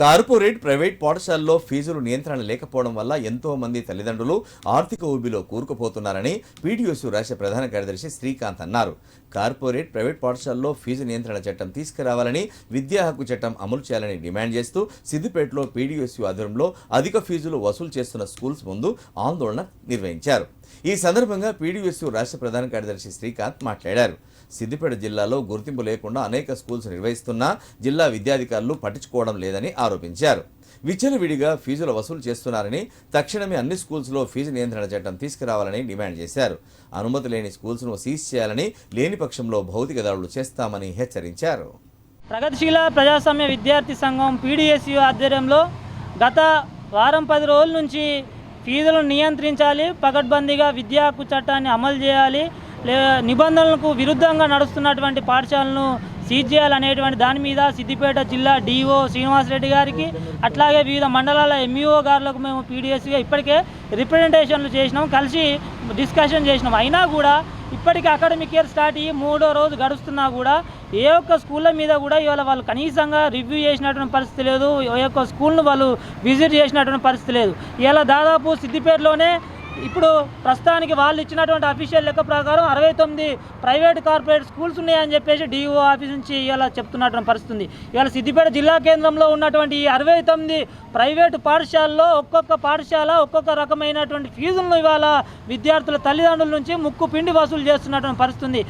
Corporate private పాఠశాలల్లో ఫీజులు నియంత్రణ లేకపోవడం వల్ల ఎంతో మంది తల్లిదండ్రులు ఆర్థిక ఊబిలో కూరుకుపోతున్నారని పీడీఎస్యు రాష్ట్ర ప్రధాన కార్యదర్శి శ్రీకాంత్ అన్నారు. కార్పొరేట్ ప్రైవేట్ పాఠశాలల్లో ఫీజు నియంత్రణ చట్టం తీసుకురావాలని విద్యా హక్కు చట్టం అమలు చేయాలని డిమాండ్ చేస్తూ సిద్దిపేటలో పీడీఎస్యూ ఆధ్వర్యంలో అధిక ఫీజులు వసూలు చేస్తున్న స్కూల్స్ ముందు ఆందోళన నిర్వహించారు. ఈ సందర్భంగా పీడీఎస్యూ రాష్ట్ర ప్రధాన కార్యదర్శి శ్రీకాంత్ మాట్లాడారు. సిద్దిపేట జిల్లాలో గుర్తింపు లేకుండా అనేక స్కూల్స్ నిర్వహిస్తున్నా జిల్లా విద్యాధికారులు పట్టించుకోవడం లేదని ఆరోపించారు. విచ్చలవిడిగా ఫీజుల వసూలు చేస్తున్నారని తక్షణమే అన్ని స్కూల్స్లో ఫీజు నియంత్రణ చట్టం తీసుకురావాలని డిమాండ్ చేశారు. అనుమతి లేని స్కూల్స్ను సీజ్ చేయాలని లేని పక్షంలో భౌతిక దాడులు చేస్తామని హెచ్చరించారు. ప్రగతిశీల ప్రజాస్వామ్య విద్యార్థి సంఘం పీడిఎస్యు ఆధ్వర్యంలో గత వారం పది రోజుల నుంచి ఫీజులను నియంత్రించాలి పకడ్బందీగా విద్యా హక్కు చట్టాన్ని అమలు చేయాలి నిబంధనలకు విరుద్ధంగా నడుస్తున్నటువంటి పాఠశాలను సీజ్ చేయాలనేటువంటి దాని మీద సిద్దిపేట జిల్లా డిఓ శ్రీనివాసరెడ్డి గారికి అట్లాగే వివిధ మండలాల ఎంఈఓ గారులకు మేము పీడిఎస్గా ఇప్పటికే రిప్రజెంటేషన్లు చేసినాం కలిసి డిస్కషన్ చేసినాం. అయినా కూడా ఇప్పటికీ అకాడమిక్ ఇయర్ స్టార్ట్ అయ్యి మూడో రోజు గడుస్తున్నా కూడా ఏ ఒక్క స్కూళ్ళ మీద కూడా ఇవాళ వాళ్ళు కనీసంగా రివ్యూ చేసినటువంటి పరిస్థితి లేదు. ఏ ఒక్క స్కూల్ను వాళ్ళు విజిట్ చేసినటువంటి పరిస్థితి లేదు. ఇలా దాదాపు సిద్దిపేటలోనే ఇప్పుడు ప్రస్తుతానికి వాళ్ళు ఇచ్చినటువంటి అఫీషియల్ లెక్క ప్రకారం అరవై తొమ్మిది ప్రైవేట్ కార్పొరేట్ స్కూల్స్ ఉన్నాయని చెప్పేసి డిఓ ఆఫీస్ నుంచి ఇవాళ చెప్తున్నటువంటి పరిస్థితి ఉంది ఇవాళ సిద్దిపేట జిల్లా కేంద్రంలో ఉన్నటువంటి ఈ అరవై తొమ్మిది ప్రైవేట్ పాఠశాలలో ఒక్కొక్క పాఠశాల ఒక్కొక్క రకమైనటువంటి ఫీజులను ఇవాళ విద్యార్థుల తల్లిదండ్రుల నుంచి ముక్కు పిండి వసూలు చేస్తున్నటువంటి పరిస్థితి ఉంది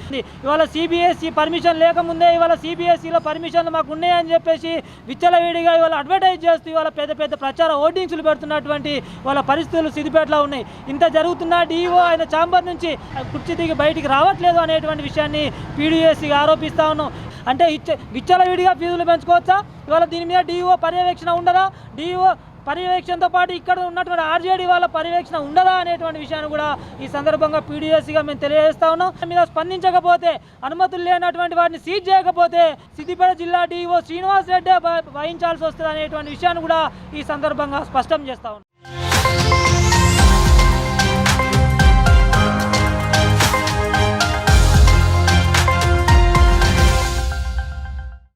ఇవాళ సిబిఎస్ఈ పర్మిషన్ లేకముందే ఇవాళ సిబిఎస్ఈలో పర్మిషన్లు మాకు ఉన్నాయని చెప్పేసి విచ్చలవిడిగా ఇవాళ అడ్వర్టైజ్ చేస్తూ ఇవాళ పెద్ద పెద్ద ప్రచార ఓటింగ్స్లు పెడుతున్నటువంటి వాళ్ళ పరిస్థితులు సిద్దిపేటలో ఉన్నాయి. ఇంత జరుగుతున్నా డిఓ ఆయన ఛాంబర్ నుంచి కుర్చీ దిగి బయటికి రావట్లేదు అనేటువంటి విషయాన్ని పీడిఎస్సీ ఆరోపిస్తా ఉన్నాం. అంటే ఇచ్చ విచ్చలవిడిగా ఫీజులు పెంచుకోవచ్చా? ఇవాళ దీని మీద డిఓ పర్యవేక్షణ ఉండదా? డిఓ పర్యవేక్షణతో పాటు ఇక్కడ ఉన్నటువంటి ఆర్జేడీ వాళ్ళ పర్యవేక్షణ ఉండదా అనేటువంటి విషయాన్ని కూడా ఈ సందర్భంగా పీడిఎస్సీగా మేము తెలియజేస్తా ఉన్నాం. మీద స్పందించకపోతే అనుమతులు లేనటువంటి వాటిని సీజ్ చేయకపోతే సిద్దిపేట జిల్లా డిఓ శ్రీనివాస్ రెడ్డి వహించాల్సి వస్తుంది అనేటువంటి విషయాన్ని కూడా ఈ సందర్భంగా స్పష్టం చేస్తా ఉన్నాం.